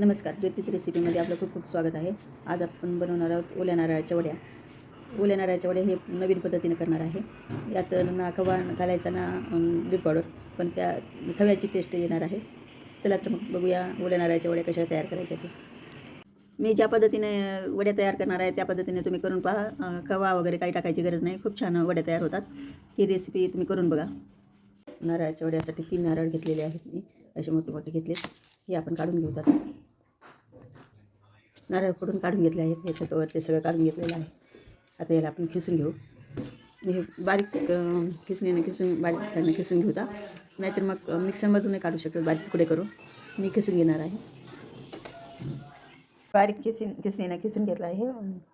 नमस्कार ज्योतिष रेसिपीमध्ये आपलं खूप खूप स्वागत आहे. आज आपण बनवणार आहोत ओल्या नारळाच्या वड्या. ओल्या नारळाच्या वड्या हे नवीन पद्धतीने करणार आहे. यात ना खवा घालायचा ना दूध पावडर पण त्या खव्याची टेस्ट येणार आहे. चला तर मग बघूया ओल्या नारळाच्या वड्या कशा तयार करायच्या ते मी ज्या पद्धतीने वड्या तयार करणार आहे त्या पद्धतीने तुम्ही करून पहा. खवा वगैरे काही टाकायची गरज नाही. खूप छान वड्या तयार होतात. ही रेसिपी तुम्ही करून बघा. नारळाच्या वड्यासाठी तीन नारळ घेतलेले आहेत मी. असे मोठे मोठे घेतले हे आपण काढून घेऊ आता. नारळ फोडून काढून घेतले आहेत ह्याच्यावर ते सगळं काढून घेतलेलं आहे. आता याला आपण खिसून घेऊ. हे बारीक खिसणीने खिसून बारीक चांगलं खिसून घेऊ आता नाहीतर मग मिक्सरमधूनही काढू शकतो. बारीक तुकडे करून. मी खिसून घेणार आहे. बारीक खिसून खिसणीने खिसून घेतला आहे.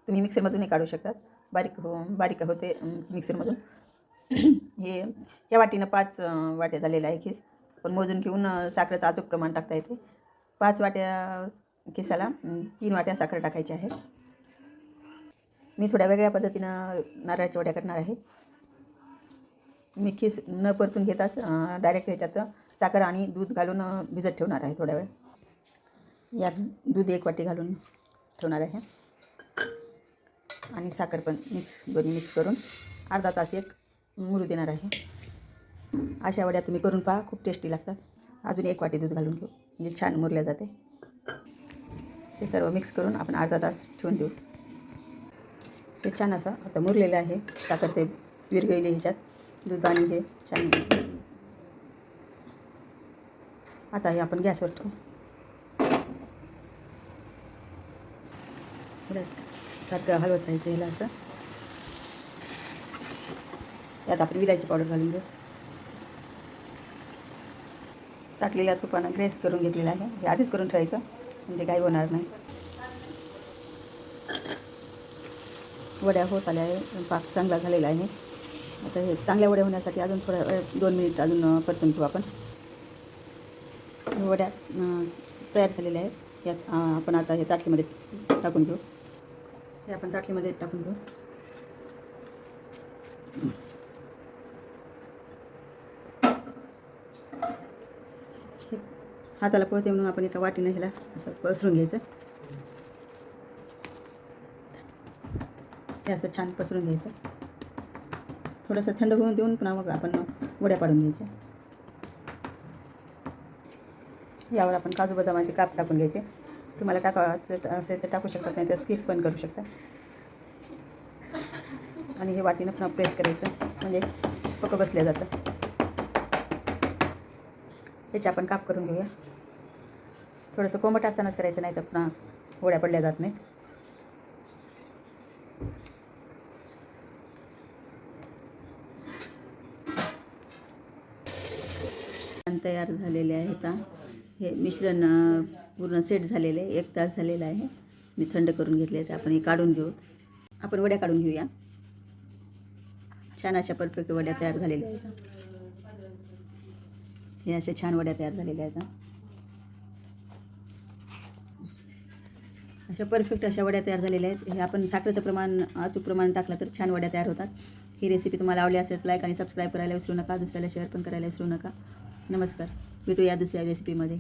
तुम्ही मिक्सरमधूनही काढू शकतात बारीक हो बारीक होते मिक्सरमधून. हे या वाटीनं पाच वाट्या झालेल्या आहे खिस. पण मोजून घेऊन साखरेचं अचूक प्रमाण टाकता येते. पाच वाट्या केसाला तीन वाट्या साखर टाकायची आहे. मी थोड्या वेगळ्या पद्धतीनं नारळाच्या वड्या करणार आहे. मी खीस न परतून घेताच डायरेक्ट ह्याच्यात साखर आणि दूध घालून भिजत ठेवणार आहे थोड्या वेळ. यात दूध एक वाटी घालून ठेवणार आहे. आणि साखर पण मिक्स दोन्ही मिक्स करून अर्धा तास एक मुरू देणार आहे. अशा वड्या तुम्ही करून पहा खूप टेस्टी लागतात. अजून एक वाटी दूध घालून घेऊ. म्हणजे छान मुरल्या जाते. हे सर्व मिक्स करून आपण अर्धा तास ठेवून देऊ. हे छान असं आता मुरलेलं आहे. साखर ते विरगळले ह्याच्यात. दूध आणि हे छान आता हे आपण गॅसवर ठेवू. सारखं हलवत राहायचं ह्याला असं. यात आपण विलायची पावडर घालून घेऊ. टाकलेल्या तुपानं ग्रेस करून घेतलेलं आहे. हे आधीच करून ठेवायचं. म्हणजे काही होणार नाही. वड्या होत आल्या आहे पाक चांगला झालेला आहे. आता हे चांगल्या वड्या होण्यासाठी अजून थोडा वेळ दोन मिनिट अजून परतून घेऊ आपण. वड्या तयार झालेल्या आहेत. यात आपण आता हे ताटलीमध्ये टाकून घेऊ. हे आपण ताटलीमध्ये टाकून घेऊ. हे हाताला पळते म्हणून आपण एका वाटीनं ह्याला असं पसरून घ्यायचं. हे असं छान पसरून घ्यायचं. थोडंसं थंड होऊन देऊन पुन्हा मग आपण वड्या पाडून घ्यायच्या. यावर आपण काजू बदामाचे काप टाकून घ्यायचे. तुम्हाला टाकायचं असेल तर टाकू शकतात नाही तर स्किप पण करू शकता. आणि हे वाटीनं पुन्हा प्रेस करायचं. म्हणजे पकं बसल्या जातं. त्याचे आपण काप करून घेऊया. थोडंसं कोमट असतानाच करायचं नाही तर पुन्हा वड्या पडल्या जात नाहीत. छान तयार झालेले आहेत हे. मिश्रण पूर्ण सेट झालेले आहे. एक तास झालेला आहे. मी थंड करून घेतले तर आपण हे काढून घेऊ. आपण वड्या काढून घेऊया. छान अशा परफेक्ट वड्या तयार झालेल्या आहेत. हे अशा छान वड्या तयार झालेल्या आहेत अशा परफेक्ट अशा वड्या तयार झालेल्या आहेत. हे आपण साखरेचं प्रमाण अचूक प्रमाण टाकलं तर छान वड्या तयार होतात. ही रेसिपी तुम्हाला आवडली असेल लाईक आणि सबस्क्राईब करायला विसरू नका. दुसऱ्याला शेअर पण करायला विसरू नका. नमस्कार. भेटूया दुसऱ्या रेसिपीमध्ये